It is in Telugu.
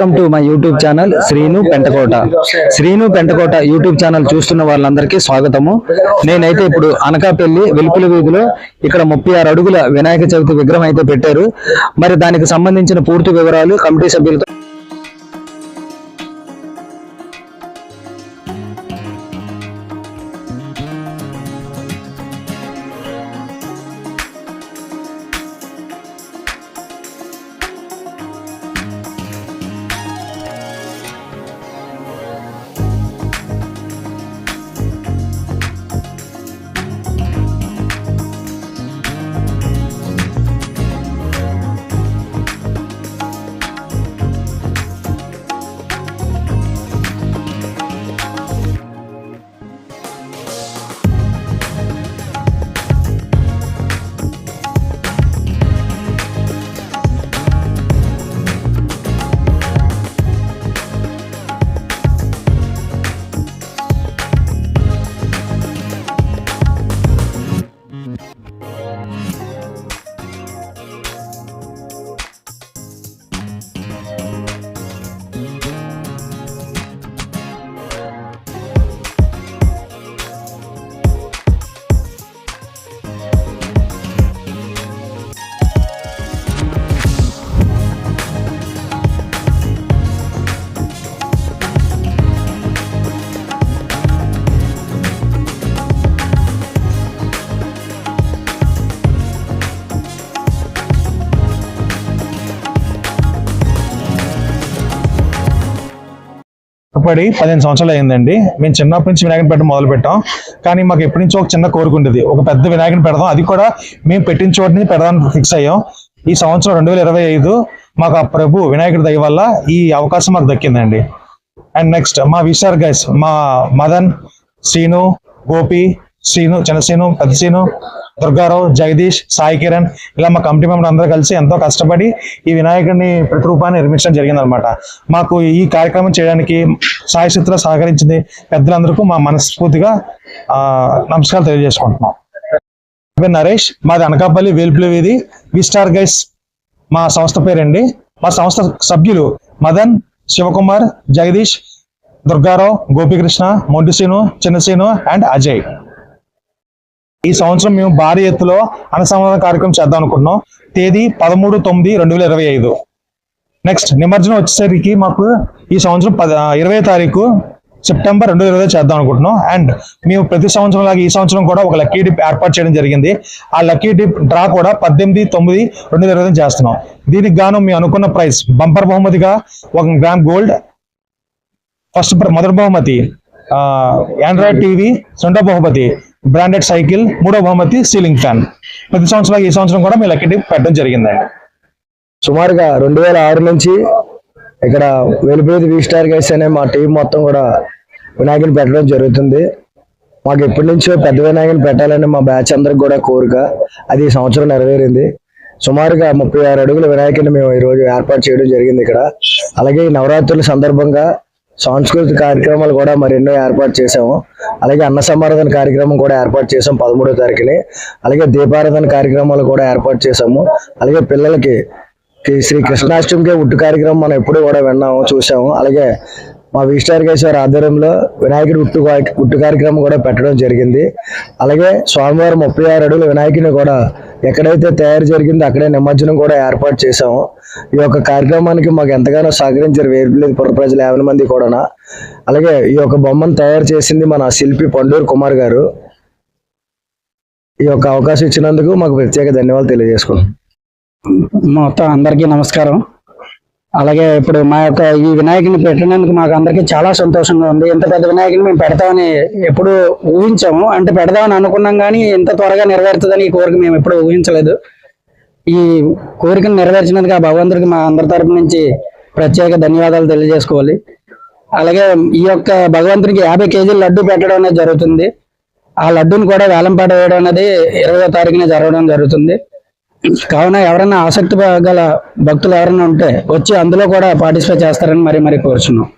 Welcome to my YouTube channel Srinu Pentakota Srinu Pentakota YouTube channel చూస్తున్న వాళ్ళందరికీ స్వాగతము. నేనైతే ఇప్పుడు అనకాపల్లి వెలుపుల వీధిలో ఇక్కడ ముప్పై ఆరు అడుగుల వినాయక చవితి విగ్రహం అయితే పెట్టారు. మరి దానికి సంబంధించిన పూర్తి వివరాలు కమిటీ సభ్యులతో పడి పదిహేను సంవత్సరాలు అయిందండి. మేము చిన్నప్పటి నుంచి వినాయకుని పెట్టడం మొదలు పెట్టాం కానీ మాకు ఎప్పటి నుంచో ఒక చిన్న కోరిక ఉండేది. ఒక పెద్ద వినాయకుని పెడదాం. అది కూడా మేము పెట్టిన చోట నుంచి ఫిక్స్ అయ్యాం. ఈ సంవత్సరం రెండు వేల ఇరవై ఐదు మాకు ఆ ప్రభు వినాయకుడి దయ వల్ల ఈ అవకాశం మాకు దక్కిందండి. అండ్ నెక్స్ట్ మా విశార్ గైస్ మా మదన్ శ్రీను గోపి శ్రీను చిన్న శ్రీను పెద్ద శ్రీను దుర్గారావు జగదీష్ సాయి కిరణ్ ఇలా మా కమిటీ మెంబర్ అందరూ కలిసి ఎంతో కష్టపడి ఈ వినాయకుడిని ప్రతిరూపాన్ని నిర్మించడం జరిగింది అనమాట మాకు ఈ కార్యక్రమం చేయడానికి సాయి చిత్ర సహకరించింది పెద్దలందరికీ మా మనస్ఫూర్తిగా నమస్కారాలు తెలియజేసుకుంటున్నాం. నరేష్ మాది అనకాపల్లి వేల్పుల వీధి. వి స్టార్ గైస్ మా సంస్థ పేరండి. మా సంస్థ సభ్యులు మదన్ శివకుమార్ జగదీష్ దుర్గారావు గోపికృష్ణ మొండిసీను చిన్నసీను అండ్ అజయ్. ఈ సంవత్సరం మేము భారీ ఎత్తులో అనుసంధాన కార్యక్రమం చేద్దాం అనుకుంటున్నాం. తేదీ పదమూడు తొమ్మిది రెండు వేల ఇరవై ఐదు. నెక్స్ట్ నిమజ్జనం వచ్చేసరికి మాకు ఈ సంవత్సరం పద ఇరవై తారీఖు సెప్టెంబర్ రెండు వేల ఇరవై చేద్దాం అనుకుంటున్నాం. అండ్ మేము ప్రతి సంవత్సరం లాగా ఈ సంవత్సరం కూడా ఒక లక్కీ డిప్ ఏర్పాటు చేయడం జరిగింది. ఆ లక్కీ డిప్ డ్రా కూడా పద్దెనిమిది తొమ్మిది రెండు వేల ఇరవై చేస్తున్నాం. దీనికి గాను మేము అనుకున్న ప్రైస్ బంపర్ బహుమతిగా ఒక గ్రామ్ గోల్డ్ ఫస్ట్ మొదటి బహుమతి ఆండ్రాయిడ్ టీవీ రెండో బహుమతి బ్రాండెడ్ సైకిల్ మూడో బహుమతి సీలింగ్ ఫ్యాన్ ప్రతి సంవత్సరం ఈ సంవత్సరం కూడా మీ లక్కీ పెట్టడం జరిగిందండి. సుమారుగా రెండు వేల ఆరు నుంచి ఇక్కడ వెలుపురేది వీ స్టార్ గైస్ అనే మా టీం మొత్తం కూడా వినాయకుని పెట్టడం జరుగుతుంది. మాకు ఎప్పటి నుంచో పెద్ద వినాయకుని పెట్టాలని మా బ్యాచ్ అందరికి కూడా కోరిక. అది ఈ సంవత్సరం నెరవేరింది. సుమారుగా ముప్పై ఆరు అడుగుల వినాయకుని మేము ఈ రోజు ఏర్పాటు చేయడం జరిగింది ఇక్కడ. అలాగే ఈ నవరాత్రుల సందర్భంగా సాంస్కృతిక కార్యక్రమాలు కూడా మరెన్నో ఏర్పాటు చేసాము అలాగే అన్న సమారాధన కార్యక్రమం కూడా ఏర్పాటు చేసాం పదమూడో తారీఖుని. అలాగే దీపారాధన కార్యక్రమాలు కూడా ఏర్పాటు చేసాము అలాగే పిల్లలకి శ్రీ కృష్ణాష్టమికి ఉట్టు కార్యక్రమం మనం ఎప్పుడూ కూడా విన్నాము చూసాము అలాగే మా విస్టార్ ఆధ్వర్యంలో వినాయకుడి ఉట్టు ఉట్టు కార్యక్రమం కూడా పెట్టడం జరిగింది. అలాగే స్వామివారి ముప్పై ఆరు అడుగుల వినాయకుని కూడా ఎక్కడైతే తయారు జరిగిందో అక్కడే నిమజ్జనం కూడా ఏర్పాటు చేశాము. ఈ యొక్క కార్యక్రమానికి మాకు ఎంతగానో సహకరించారు వేర్పులేదు పుర ప్రజలు యాభై మంది కూడా అలాగే ఈ యొక్క బొమ్మను తయారు చేసింది మన శిల్పి పండూరు కుమార్ గారు. ఈ యొక్క అవకాశం ఇచ్చినందుకు మాకు ప్రత్యేక ధన్యవాదాలు తెలియజేసుకున్నాం మొత్తం అందరికీ నమస్కారం. అలాగే ఇప్పుడు మా యొక్క ఈ వినాయకుని పెట్టడానికి మాకు అందరికీ చాలా సంతోషంగా ఉంది. ఇంత పెద్ద వినాయకుని మేము పెడతామని ఎప్పుడు ఊహించాము. అంటే పెడదామని అనుకున్నాం కానీ ఇంత త్వరగా నెరవేరుతుందని ఈ కోరిక మేము ఎప్పుడు ఊహించలేదు. ఈ కోరికను నెరవేర్చినందుకు ఆ భగవంతుడికి మా అందరి తరపు నుంచి ప్రత్యేక ధన్యవాదాలు తెలియజేసుకోవాలి. అలాగే ఈ యొక్క భగవంతునికి యాభై కేజీల లడ్డు పెట్టడం అనేది జరుగుతుంది. ఆ లడ్డూని కూడా వేలంపాట వేయడం అనేది ఇరవై తారీఖున జరగడం జరుగుతుంది. కావున ఎవరైనా ఆసక్తి గల భక్తులు ఎవరైనా ఉంటే వచ్చి అందులో కూడా పార్టిసిపేట్ చేస్తారని మరి మరి కోరుచున్నాం.